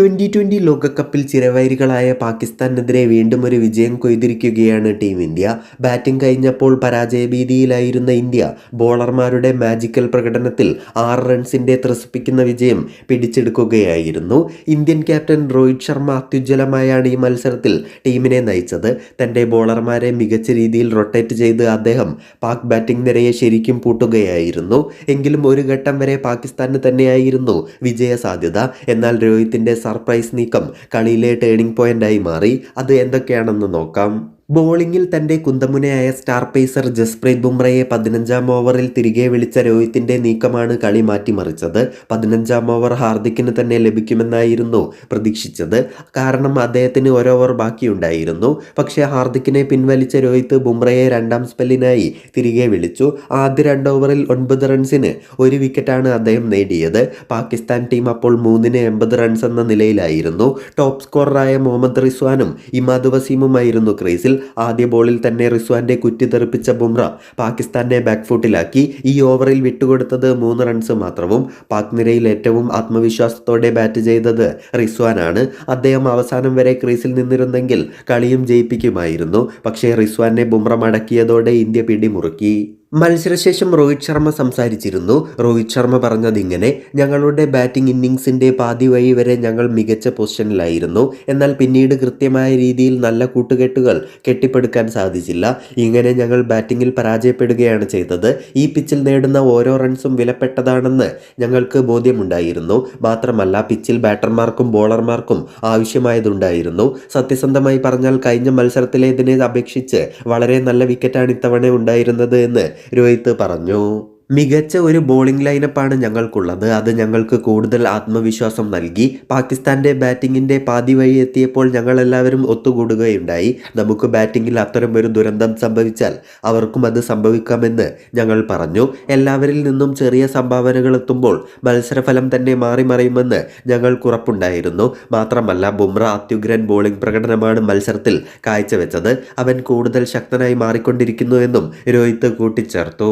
Twenty twenty ലോകകപ്പിൽ ചിരവൈരികളായ പാകിസ്ഥാനെതിരെ വീണ്ടും ഒരു വിജയം കൊയ്തിരിക്കുകയാണ് ടീം ഇന്ത്യ. ബാറ്റിംഗ് കഴിഞ്ഞപ്പോൾ പരാജയഭീതിയിലായിരുന്ന ഇന്ത്യ ബോളർമാരുടെ മാജിക്കൽ പ്രകടനത്തിൽ ആറ് റൺസിന്റെ ത്രസിപ്പിക്കുന്ന വിജയം പിടിച്ചെടുക്കുകയായിരുന്നു. ഇന്ത്യൻ ക്യാപ്റ്റൻ രോഹിത് ശർമ്മ അത്യുജ്വലമായാണ് ഈ മത്സരത്തിൽ ടീമിനെ നയിച്ചത്. തന്റെ ബോളർമാരെ മികച്ച രീതിയിൽ റൊട്ടേറ്റ് ചെയ്ത് അദ്ദേഹം പാക് ബാറ്റിംഗ് നിരയെ ശരിക്കും പൂട്ടുകയായിരുന്നു. എങ്കിലും ഒരു ഘട്ടം വരെ പാകിസ്ഥാന് തന്നെയായിരുന്നു വിജയ സാധ്യത എന്നാൽ രോഹിത്തിന്റെ സർപ്രൈസ് നീക്കം കളിയിലെ ടേണിംഗ് പോയിന്റായി മാറി. അത് എന്തൊക്കെയാണെന്ന് നോക്കാം. ബോളിംഗിൽ തന്റെ കുന്തമുനയായ സ്റ്റാർ പേസർ ജസ്പ്രീത് ബുംറയെ പതിനഞ്ചാം ഓവറിൽ തിരികെ വിളിച്ച രോഹിത്തിന്റെ നീക്കമാണ് കളി മാറ്റിമറിച്ചത്. പതിനഞ്ചാം ഓവർ ഹാർദിക്കിന് തന്നെ ലഭിക്കുമെന്നായിരുന്നു പ്രതീക്ഷിച്ചത്. കാരണം അദ്ദേഹത്തിന് ഓരോവർ ബാക്കിയുണ്ടായിരുന്നു. പക്ഷേ ഹാർദിക്കിനെ പിൻവലിച്ച രോഹിത്ത് ബുംറയെ രണ്ടാം സ്പെല്ലിനായി തിരികെ വിളിച്ചു. ആദ്യ രണ്ട് ഓവറിൽ ഒൻപത് റൺസിന് ഒരു വിക്കറ്റാണ് അദ്ദേഹം നേടിയത്. പാകിസ്ഥാൻ ടീം അപ്പോൾ മൂന്നിന് എൺപത് റൺസ് എന്ന നിലയിലായിരുന്നു. ടോപ്പ് സ്കോററായ മുഹമ്മദ് റിസ്വാനും ഇമാദ് വസീമുമായിരുന്നു ക്രീസിൽ. ആദ്യ ബോളിൽ തന്നെ റിസ്വാന്റെ കുറ്റി തെറിപ്പിച്ച ബുംറ പാകിസ്ഥാനെ ബാക്ക്ഫുട്ടിലാക്കി. ഈ ഓവറിൽ വിട്ടുകൊടുത്തത് മൂന്ന് റൺസ് മാത്രവും പാക് നിരയിൽ ഏറ്റവും ആത്മവിശ്വാസത്തോടെ ബാറ്റ് ചെയ്തത് റിസ്വാനാണ്. അദ്ദേഹം അവസാനം വരെ ക്രീസിൽ നിന്നിരുന്നെങ്കിൽ കളിയും ജയിപ്പിക്കുമായിരുന്നു. പക്ഷേ റിസ്വാനെ ബുംറ മടക്കിയതോടെ ഇന്ത്യ പിടിമുറുക്കി. മത്സരശേഷം രോഹിത് ശർമ്മ സംസാരിച്ചിരുന്നു. രോഹിത് ശർമ്മ പറഞ്ഞതിങ്ങനെ ഞങ്ങളുടെ ബാറ്റിംഗ് ഇന്നിങ്സിന്റെ പാതി വഴി വരെ ഞങ്ങൾ മികച്ച പൊസിഷനിലായിരുന്നു. എന്നാൽ പിന്നീട് കൃത്യമായ രീതിയിൽ നല്ല കൂട്ടുകെട്ടുകൾ കെട്ടിപ്പടുക്കാൻ സാധിച്ചില്ല. ഇങ്ങനെ ഞങ്ങൾ ബാറ്റിങ്ങിൽ പരാജയപ്പെടുകയാണ് ചെയ്തത്. ഈ പിച്ചിൽ നേടുന്ന ഓരോ റൺസും വിലപ്പെട്ടതാണെന്ന് ഞങ്ങൾക്ക് ബോധ്യമുണ്ടായിരുന്നു. മാത്രമല്ല പിച്ചിൽ ബാറ്റർമാർക്കും ബോളർമാർക്കും ആവശ്യമായതുണ്ടായിരുന്നു. സത്യസന്ധമായി പറഞ്ഞാൽ കഴിഞ്ഞ മത്സരത്തിലേതിനെ അപേക്ഷിച്ച് വളരെ നല്ല വിക്കറ്റാണ് ഇത്തവണ ഉണ്ടായിരുന്നത് എന്ന് രോഹിത് പറഞ്ഞു. മികച്ച ഒരു ബോളിംഗ് ലൈനപ്പാണ് ഞങ്ങൾക്കുള്ളത്. അത് ഞങ്ങൾക്ക് കൂടുതൽ ആത്മവിശ്വാസം നൽകി. പാകിസ്ഥാന്റെ ബാറ്റിങ്ങിന്റെ പാതി വഴി എത്തിയപ്പോൾ ഞങ്ങളെല്ലാവരും ഒത്തുകൂടുകയുണ്ടായി. നമുക്ക് ബാറ്റിങ്ങിൽ അത്തരം ഒരു ദുരന്തം സംഭവിച്ചാൽ അവർക്കും അത് സംഭവിക്കാമെന്ന് ഞങ്ങൾ പറഞ്ഞു. എല്ലാവരിൽ നിന്നും ചെറിയ സംഭാവനകൾ എത്തുമ്പോൾ മത്സരഫലം തന്നെ മാറി മറിയുമെന്ന് ഞങ്ങൾക്കുറപ്പുണ്ടായിരുന്നു മാത്രമല്ല ബുംറ അത്യുഗ്രൻ ബോളിംഗ് പ്രകടനമാണ് മത്സരത്തിൽ കാഴ്ചവെച്ചത്. അവൻ കൂടുതൽ ശക്തനായി മാറിക്കൊണ്ടിരിക്കുന്നു എന്നും രോഹിത് കൂട്ടിച്ചേർത്തു.